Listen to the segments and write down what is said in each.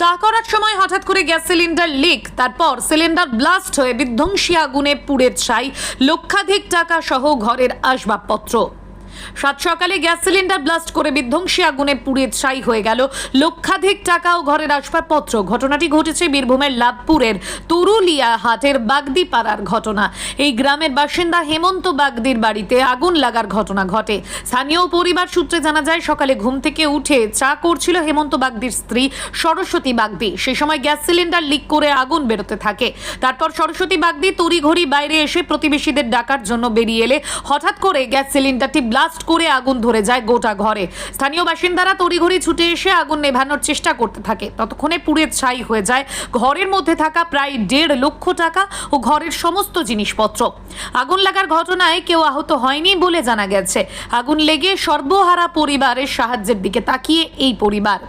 চা করার সময় হঠাৎ করে গ্যাস সিলিন্ডার লিক, তারপর সিলিন্ডার ব্লাস্ট হয়ে বিধ্বংসী আগুনে পুড়ে ছাই লক্ষাধিক টাকা সহ ঘরের আসবাবপত্র। সাত সকালে গ্যাস সিলিন্ডার ব্লাস্ট করে বিধ্বংসী আগুনে পুড়ে ছাই হয়ে গেল। লক্ষাধিক টাকা ও ঘরের আসবাবপত্র ঘটনাটি ঘটেছে বীরভূমের লাভপুরের তরুলিয়া হাটের বাগদি পাড়ার ঘটনা। এই গ্রামের বাসিন্দা হেমন্ত বাগদির বাড়িতে আগুন লাগার ঘটনা ঘটে। স্থানীয় পরিবার সূত্রে জানা যায়, সকালে ঘুম থেকে উঠে চা করছিল হেমন্ত বাগদির স্ত্রী সরস্বতী বাগদি। সেই সময় গ্যাস সিলিন্ডার লিক করে আগুন বেরোতে থাকে। তারপর সরস্বতী বাগদি তড়িঘড়ি বাইরে এসে প্রতিবেশীদের ডাকার জন্য বেরিয়ে এলে হঠাৎ করে গ্যাস সিলিন্ডারটি ব্লাস্ট করে আগুন ধরে যায় গোটা ঘরে। স্থানীয় বাসিন্দারা তড়িঘড়ি ছুটে এসে আগুন নেভানোর চেষ্টা করতে থাকে। ততক্ষণে পুড়ে ছাই হয়ে যায়। ঘরের মধ্যে থাকা প্রায় দেড় লক্ষ টাকা ও ঘরের সমস্ত জিনিসপত্র। আগুন লাগার ঘটনায় কেউ আহত হয়নি বলে জানা গেছে। আগুন লেগে সর্বহারা পরিবারের সাহায্যের দিকে তাকিয়ে এই পরিবার।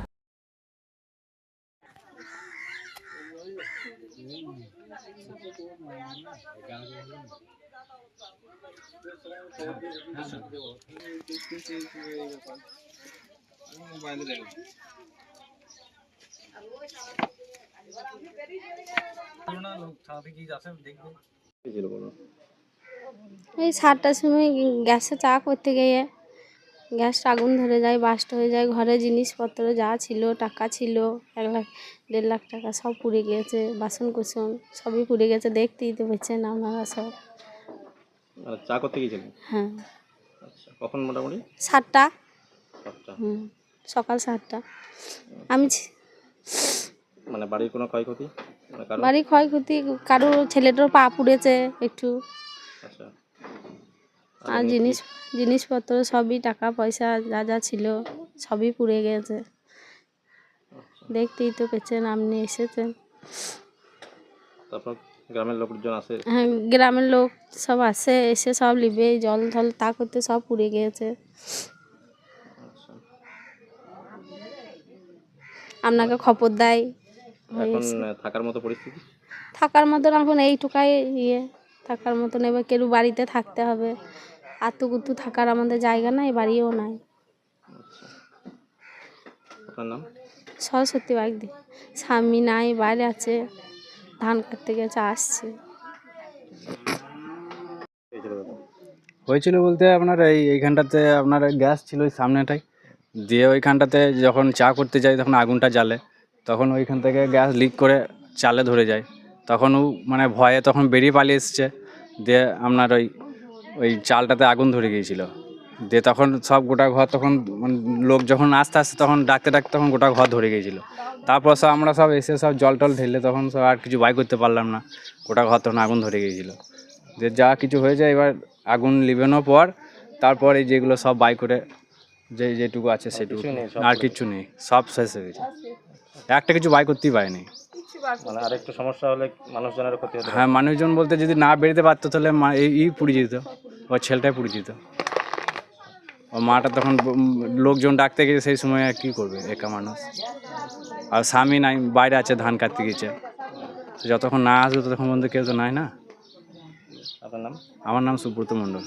এই সাতটার সময় গ্যাসে চা করতে গিয়ে গ্যাসটা আগুন ধরে যায়, বাস্ট হয়ে যায়। ঘরে জিনিসপত্র যা ছিল, টাকা ছিল, এক লাখ, দেড় লাখ টাকা সব পুড়ে গিয়েছে, বাসন কুসন সবই পুড়ে গেছে। দেখতেই তো পাচ্ছেন আপনারা সব। মানে চা করতে গিয়েছিলেন? হ্যাঁ। আচ্ছা কখন মোটামুটি? সাতটা। সাতটা। হুম সকাল সাতটা। আমি ছি- মানে বাড়ির কোনো ক্ষয়ক্ষতি? মানে কারও? বাড়ি ক্ষয়ক্ষতি কারও ছেলেটার পা পুড়েছে একটু। আচ্ছা। আর জিনিস জিনিসপত্র সবই টাকা পয়সা যা যা ছিল সবই পুড়ে গেছে। দেখতেই তো পেয়েছেন আপনি এসেছেন। তারপর গ্রামের লোকজন আসে হ্যাঁ গ্রামের লোক সব আসে এসে সব লিবে জল ধল তা করতে সব পুড়ে গিয়েছে। আচ্ছা। আপনাকে খবর দেয় এখন থাকার মতো পরিস্থিতি? থাকার মতন এখন এইটুকাই ইয়ে থাকার মতন এবার কেউ বাড়িতে থাকতে হবে। আতুকুতু থাকার আমাদের জায়গা নাই বাড়িও নাই। আচ্ছা। আপনার নাম? সরস্বতী বাগদি। স্বামী নাই বাইরে আছে। ধান কাটতে গেছে আসছে। হয়েছিল বলতে আপনার এই এইখানটাতে আপনার গ্যাস ছিল ওই সামনেটাই। দিয়ে ওইখানটাতে যখন চা করতে যাই তখন আগুনটা জ্বালে। তখন ওইখান থেকে গ্যাস লিক করে চালে ধরে যায়। তখন ও মানে ভয়ে তখন বেরিয়ে পালিয়ে এসছে। দিয়ে আপনার ওই ওই চালটাতে আগুন ধরে গিয়েছিল। দিয়ে তখন সব গোটা ঘর তখন মানে লোক যখন আস্তে আস্তে তখন ডাকতে ডাকতে তখন গোটা ঘর ধরে গিয়েছিল। তারপর সব আমরা সব এসে সব জল টল ঢেলে তখন সব আর কিছু বাই করতে পারলাম না। গোটা ঘর তখন আগুন ধরে গিয়েছিল। যে যা কিছু হয়েছে এবার আগুন লিবানোর পর তারপর এই যেগুলো সব বাই করে যে যেটুকু আছে সেটুকু আর কিচ্ছু নেই সব শেষ হয়ে গেছে। একটা কিছু বাই করতেই পারেনি। মানে আর একটু সমস্যা হলে মানুষজনের ক্ষতি হতে হ্যাঁ মানুষজন বলতে যদি না বেরোতে পারতো তাহলে এই ই পুড়ে যেত ওর ছেলেটাই পুড়ে যেত ও মাটা তখন লোকজন ডাকতে গেছে সেই সময় কি কী করবে একা মানুষ? আর স্বামী নাই বাইরে আছে ধান কাটতে গেছে যতক্ষণ না আসবে ততক্ষণ বন্ধু কেউ তো নাই না? আপনার নাম? আমার নাম সুব্রত মণ্ডল।